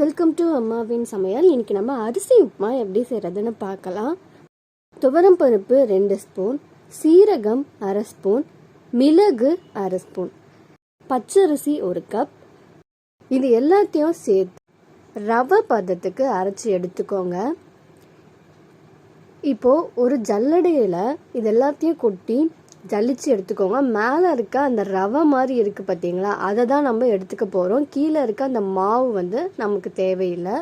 Welcome to அம்மாவின் சமையல். இன்னைக்கு நம்ம அரிசி உப்புமா எப்படி செய்கிறதுன்னு பார்க்கலாம். துவரம் பருப்பு ரெண்டு ஸ்பூன் சீரகம் அரை ஸ்பூன் மிளகு அரை ஸ்பூன் பச்சரிசி ஒரு கப். இது எல்லாத்தையும் சேர்த்து ரவை பதத்துக்கு அரைச்சி எடுத்துக்கோங்க. இப்போ ஒரு ஜல்லடையில் இது எல்லாத்தையும் கொட்டி ஜல்லிச்சு எடுத்துக்கோங்க. மேலே இருக்க அந்த ரவை மாதிரி இருக்குது பார்த்தீங்களா அதை தான் நம்ம எடுத்துக்க போகிறோம் கீழே இருக்க அந்த மாவு வந்து நமக்கு தேவையில்லை.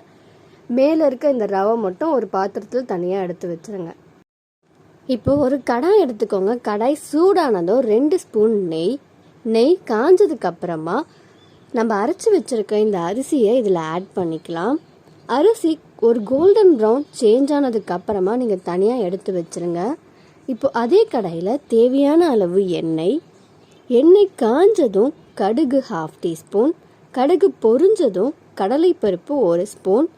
மேலே இருக்க இந்த ரவை மட்டும் ஒரு பாத்திரத்தில் தனியாக எடுத்து வச்சுருங்க. இப்போ ஒரு கடாய் எடுத்துக்கோங்க. கடாய் சூடானதோ ரெண்டு ஸ்பூன் நெய். நெய் காஞ்சதுக்கு அப்புறமா நம்ம அரைச்சி வச்சுருக்க இந்த அரிசியை இதில் ஆட் பண்ணிக்கலாம். அரிசி ஒரு கோல்டன் ப்ரௌன் சேஞ்ச் ஆனதுக்கு அப்புறமா நீங்கள் தனியாக எடுத்து வச்சுருங்க. இப்போ அதே கடாயில் தேவையான அளவு எண்ணெய். எண்ணெய் காஞ்சதும் கடுகு ஹாஃப் டீஸ்பூன் கடுகு பொரிஞ்சதும் கடலைப்பருப்பு ஒரு ஸ்பூன்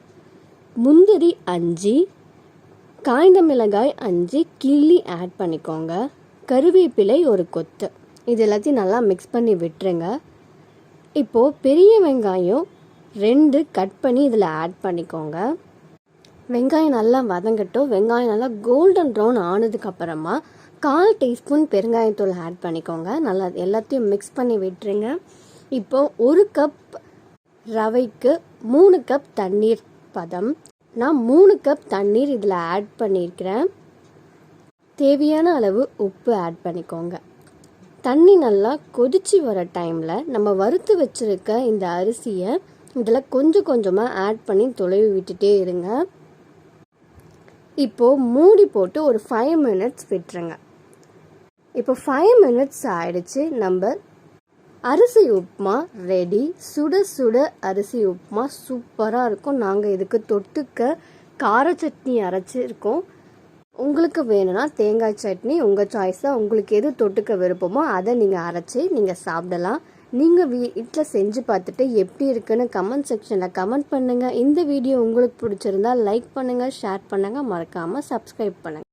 முந்திரி அஞ்சு காய்ந்த மிளகாய் அஞ்சு கிள்ளி ஆட் பண்ணிக்கோங்க. கருவேப்பிலை ஒரு கொத்து. இது எல்லாத்தையும் நல்லா மிக்ஸ் பண்ணி விட்டுருங்க. இப்போது பெரிய வெங்காயம் ரெண்டு கட் பண்ணி இதில் ஆட் பண்ணிக்கோங்க. வெங்காயம் நல்லா வதங்கட்டும். வெங்காயம் நல்லா கோல்டன் ப்ரௌன் ஆனதுக்கப்புறமா கால் டீஸ்பூன் பெருங்காயத்தூள் ஆட் பண்ணிக்கோங்க. நல்லா எல்லாத்தையும் மிக்ஸ் பண்ணி விட்டுருங்க. இப்போ ஒரு கப் ரவைக்கு மூணு கப் தண்ணீர் பதம். நான் மூணு கப் தண்ணீர் இதில் ஆட் பண்ணியிருக்கிறேன் தேவையான அளவு உப்பு ஆட் பண்ணிக்கோங்க. தண்ணி நல்லா கொதிச்சு வர டைமில் நம்ம வறுத்து வச்சுருக்க இந்த அரிசியை இதில் கொஞ்சம் கொஞ்சமாக ஆட் பண்ணி தொலைவி விட்டுட்டே இருங்க. இப்போது மூடி போட்டு ஒரு ஃபைவ் மினிட்ஸ் விட்டுருங்க. இப்போ ஃபைவ் மினிட்ஸ் ஆயிடுச்சு. நம்ம அரிசி உப்புமா ரெடி சுட சுட அரிசி உப்புமா சூப்பராக இருக்கும். நாங்கள் இதுக்கு தொட்டுக்க கார சட்னி அரைச்சிருக்கோம். உங்களுக்கு வேணும்னா தேங்காய் சட்னி உங்கள் சாய்ஸாக உங்களுக்கு எது தொட்டுக்க விருப்பமோ அதை நீங்கள் அரைச்சி நீங்கள் சாப்பிடலாம். நீங்கள் வீட்டில் செஞ்சு பார்த்துட்டு எப்படி இருக்குன்னு கமெண்ட் செக்ஷனில் கமெண்ட் பண்ணுங்கள் இந்த வீடியோ உங்களுக்கு பிடிச்சிருந்தா லைக் பண்ணுங்கள் ஷேர் பண்ணுங்கள் மறக்காமல் சப்ஸ்கிரைப் பண்ணுங்கள்